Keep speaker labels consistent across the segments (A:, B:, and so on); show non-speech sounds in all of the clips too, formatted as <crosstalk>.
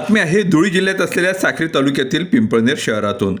A: बातमी आहे धुळी जिल्ह्यात असलेल्या साक्री तालुक्यातील पिंपळनेर शहरातून.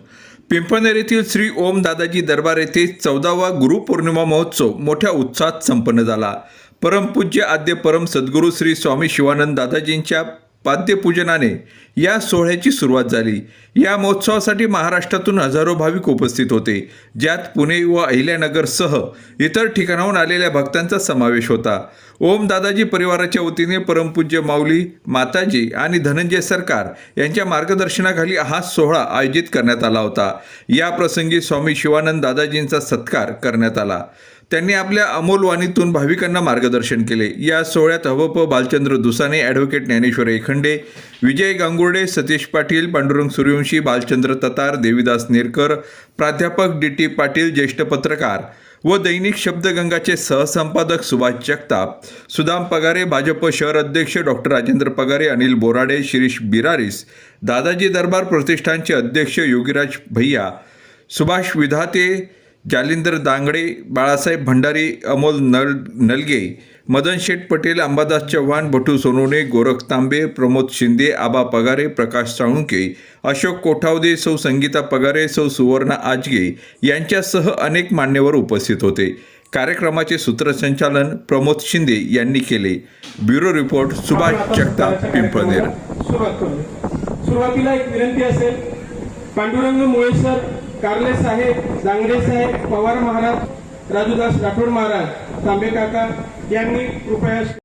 A: पिंपळनेर येथील श्री ओम दादाजी दरबार येथे चौदावा गुरुपौर्णिमा महोत्सव मोठ्या उत्साहात संपन्न झाला. परमपूज्य आद्य परम सद्गुरू श्री स्वामी शिवानंद दादाजींच्या पाद्यपूजनाने या सोहळ्याची सुरुवात झाली. या महोत्सवासाठी महाराष्ट्रातून हजारो भाविक उपस्थित होते. ज्यात पुणे व अहिल्यानगरसह इतर ठिकाणाहून आलेल्या भक्तांचा समावेश होता. ओम दादाजी परिवाराच्या वतीने परमपूज्य माऊली माताजी आणि धनंजय सरकार यांच्या मार्गदर्शनाखाली हा सोहळा आयोजित करण्यात आला होता. या प्रसंगी स्वामी शिवानंद दादाजींचा सत्कार करण्यात आला. त्यांनी आपल्या अमोल वाणीतून भाविकांना मार्गदर्शन केले. या सोहळ्यात हवप बालचंद्र दुसाने ॲडव्होकेट ज्ञानेश्वर एखंडे विजय गांगुर्डे सतीश पाटील पांडुरंग सूर्यवंशी बालचंद्र ततार देविदास नेरकर प्राध्यापक डी टी पाटील ज्येष्ठ पत्रकार व दैनिक शब्दगंगाचे सहसंपादक सुभाष जगताप सुदाम पगारे भाजप शहर अध्यक्ष डॉक्टर राजेंद्र पगारे अनिल बोराडे शिरीष बिरारीस दादाजी दरबार प्रतिष्ठानचे अध्यक्ष योगीराज भैया सुभाष विधाते जालिंदर दांगडे बाळासाहेब भंडारी अमोल नल नलगे मदन शेठ पटेल अंबादास चव्हाण भटू सोनवणे गोरख तांबे प्रमोद शिंदे आबा पगारे प्रकाश साळुंके अशोक कोठावदे सौ संगीता पगारे सौ सुवर्णा आजगे यांच्यासह अनेक मान्यवर उपस्थित होते. कार्यक्रमाचे सूत्रसंचालन प्रमोद शिंदे यांनी केले. Bureau report Subhash Jagtap Pimpalner.
B: सुरुवातीला एक विनंती असेल. पांडुरंग मुळेसर कारले साहेब दांगडे साहेब पवार महाराज राजूदास राठोड महाराज तांबे काका यांनी कृपया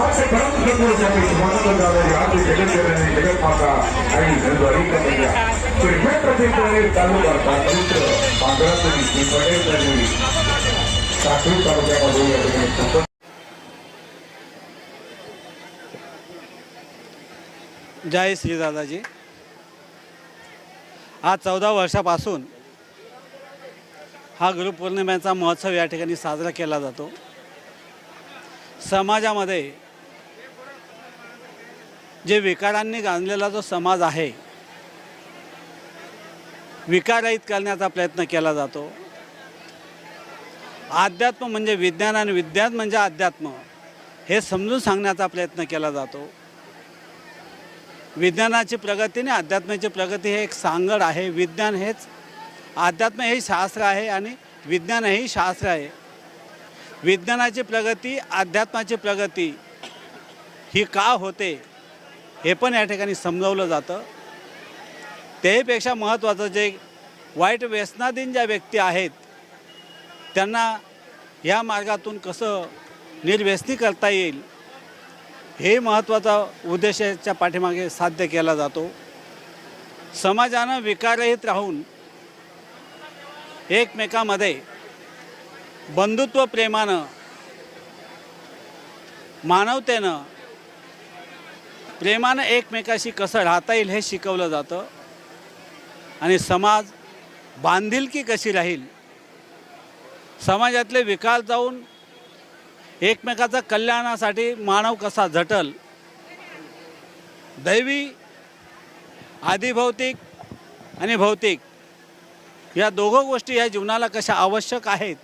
C: आज परम सद्गुरू स्वामी शिवानंद दादाजी आज जगत जननी जगत माता आणि धनद्वारी कन्या चिरफळ प्रतिष्ठाने चालू करतात पवित्र साखरी तालुक्यामध्ये या ठिकाणी
D: जय श्री दादाजी. आज चौदा वर्षापासून हा गुरुपौर्णिमेचा महोत्सव या ठिकाणी साजरा केला जातो. समाजामध्ये जे विकारांनी गांजलेला जो समाज आहे विकारहित करण्याचा प्रयत्न केला जातो. अध्यात्म म्हणजे विज्ञान आणि विज्ञान म्हणजे अध्यात्म हे समजून सांगण्याचा प्रयत्न केला जातो. विज्ञानाची प्रगती आणि अध्यात्माची प्रगती हे एक सांगड आहे. विज्ञान हेच अध्यात्म हे शास्त्र आहे आणि विज्ञान हेही शास्त्र आहे. विज्ञानाची प्रगती अध्यात्माची प्रगती ही का होते? हे पण या ठिकाणी समजावलं जातं. त्याहीपेक्षा महत्त्वाचं जे वाईट व्यसनाधीन ज्या व्यक्ती आहेत त्यांना ह्या मार्गातून कसं निर्व्यसनी करता येईल हे महत्त्वाचा उद्देशाच्या पाठीमागे साध्य केला जातो. समाजानं विकाररहित राहून एकमेकामध्ये बंधुत्व प्रेमानं मानवतेनं प्रेमानं एकमेकाशी कसं राहता येईल हे शिकवलं जातं. आणि समाज बांधिलकी कशी राहील? समाजातले विकास जाऊन एकमेकाचा कल्याणासाठी मानव कसा झटल? दैवी आधिभौतिक आणि भौतिक या दोघं गोष्टी या जीवनाला कशा आवश्यक आहेत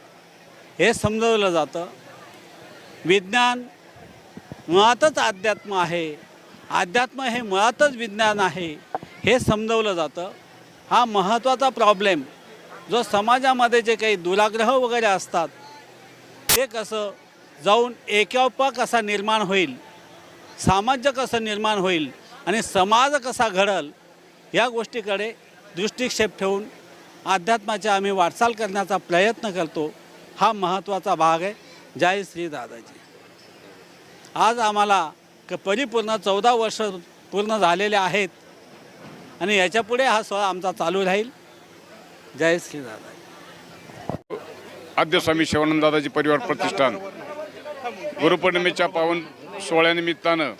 D: हे समजवलं जातं. विज्ञान मुळातच अध्यात्म आहे. अध्यात्म हे मुळातच विज्ञान आहे हे समजवलं जातं. हा महत्त्वाचा प्रॉब्लेम जो समाजामध्ये जे काही दुराग्रह वगैरे असतात ते कसं जाऊन एकोपा कसा निर्माण होईल सामाज्य कसं निर्माण होईल आणि समाज कसा घडल या गोष्टीकडे दृष्टिक्षेप ठेवून अध्यात्माची आम्ही वाटचाल करण्याचा प्रयत्न करतो. हा महत्त्वाचा भाग आहे. जय श्री दादाजी. आज आम्हाला क परिपूर्ण चौदा वर्ष पूर्ण झालेले आहेत. आणि याच्यापुढे हा सोहळा आमचा चालू राहील. जय श्री
E: आद्य स्वामी शिवानंद परिवार प्रतिष्ठान. गुरुपौर्णिमेच्या पावन सोहळ्यानिमित्तानं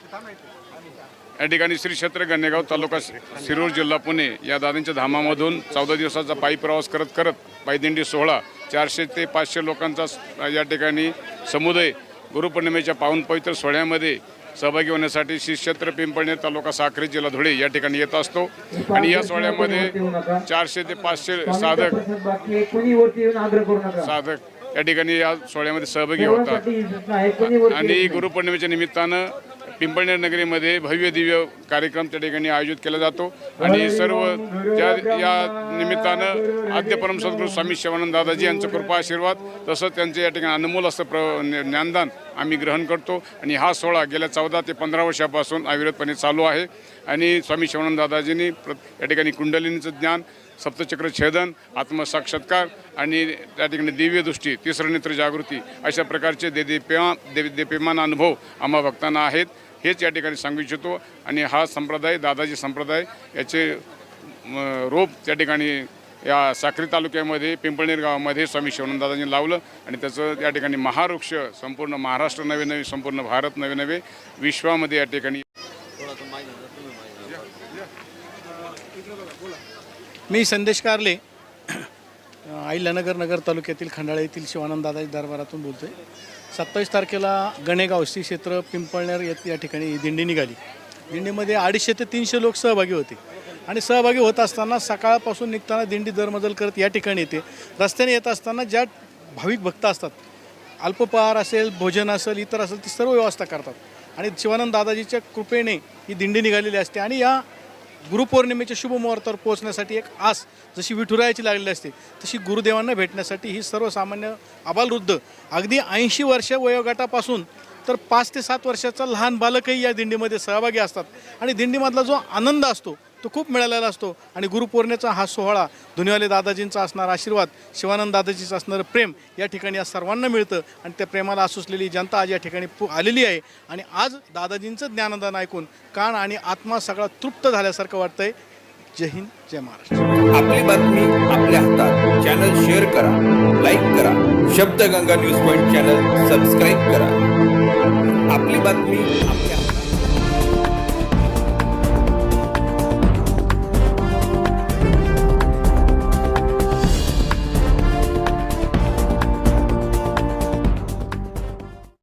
E: या ठिकाणी श्री क्षेत्र गणेगाव तालुका शिरूर जिल्हा पुणे या दादांच्या धामामधून चौदा दिवसाचा पायी प्रवास करत करत पायदिंडी सोहळा चारशे ते पाचशे लोकांचा या ठिकाणी समुदाय गुरुपौर्णिमेच्या पावन पवित्र सोहळ्यामध्ये सहभागी होण्यासाठी श्री क्षेत्र पिंपळनेर तालुका साखरे जिल्हा धुळे या ठिकाणी येत असतो. आणि या सोहळ्यामध्ये चारशे ते पाचशे साधक साधक या ठिकाणी या सोहळ्यामध्ये सहभागी होतात. आणि. गुरुपौर्णिमेच्या निमित्तानं पिंपळनेर नगरीमध्ये भव्य दिव्य कार्यक्रम त्या ठिकाणी आयोजित केला जातो. आणि सर्व त्या या निमित्तानं आद्य परम सद्गुरू स्वामी शिवानंद दादाजी यांचं कृपा आशीर्वाद तसंच त्यांचे या ठिकाणी अनमोल असं प्र ज्ञानदान आम्ही ग्रहण करतो. आणि हा सोहळा गेल्या चौदा ते पंधरा वर्षापासून अविरतपणे चालू आहे. आणि स्वामी शिवानंद दादाजींनी प्र या ठिकाणी कुंडलिनीचं ज्ञान सप्तचक्र छेदन आत्मसाक्षात्कार आणि त्या ठिकाणी दिव्य दृष्टी तिसरं नेत्र जागृती अशा प्रकारचे देदेपेमा देपेमा देपेमान अनुभव आम्हा भक्तांना आहेत. हेच या ठिकाणी सांगू इच्छितो. आणि हा संप्रदाय दादाजी संप्रदाय याचे रोप त्या ठिकाणी या साक्री तालुक्यामध्ये पिंपळनेर गावामध्ये स्वामी शिवानंदादांनी लावलं आणि त्याचं या ठिकाणी महावृक्ष संपूर्ण महाराष्ट्र नवे नवे संपूर्ण भारत नवे नवे विश्वामध्ये या ठिकाणी
F: मी संदेश कारले <clears throat> अहिल्यानगर नगर तालुक्यातील खंडाळा येथील शिवानंद दादाजी दरबारातून बोलतोय. सत्तावीस तारखेला गणेगाव श्री क्षेत्र पिंपळनेर येत या ठिकाणी ही दिंडी निघाली. दिंडीमध्ये अडीचशे ते तीनशे लोक सहभागी होते. आणि सहभागी होत असताना सकाळपासून निघताना दिंडी दरमजल करत या ठिकाणी येते. रस्त्याने येत असताना ज्या भाविक भक्त असतात अल्पपहार असेल भोजन असेल इतर असेल ती सर्व व्यवस्था करतात. आणि शिवानंद दादाजीच्या कृपेने ही दिंडी निघालेली असते. आणि या गुरुपौर्णिमेच्या शुभमुहूर्तावर पोहोचण्यासाठी एक आस जशी विठुरायाची लागलेली असते तशी गुरुदेवांना भेटण्यासाठी ही सर्वसामान्य आबालवृद्ध अगदी ऐंशी वर्ष वयोगटापासून तर पाच ते सात वर्षाचा लहान बालकही या दिंडीमध्ये सहभागी असतात. आणि दिंडीमधला जो आनंद असतो तो खूप मिळालेला असतो. आणि गुरुपौर्णिमेचा हा सोहळा दुनियाले दादाजींचा असणारा आशीर्वाद शिवानंद दादाजीचं असणारं प्रेम या ठिकाणी आज सर्वांना मिळतं. आणि त्या प्रेमाला आसुसलेली जनता आज या ठिकाणी पु- आलेली आहे. आणि आज दादाजींचं ज्ञानदान ऐकून कान आणि आत्मा सगळा तृप्त झाल्यासारखं वाटतंय. जय हिंद जय महाराष्ट्र.
A: आपली बातमी आपल्या हातात. चॅनल शेअर करा लाईक करा. Shabdganga news point channel subscribe करा. आपली बातमी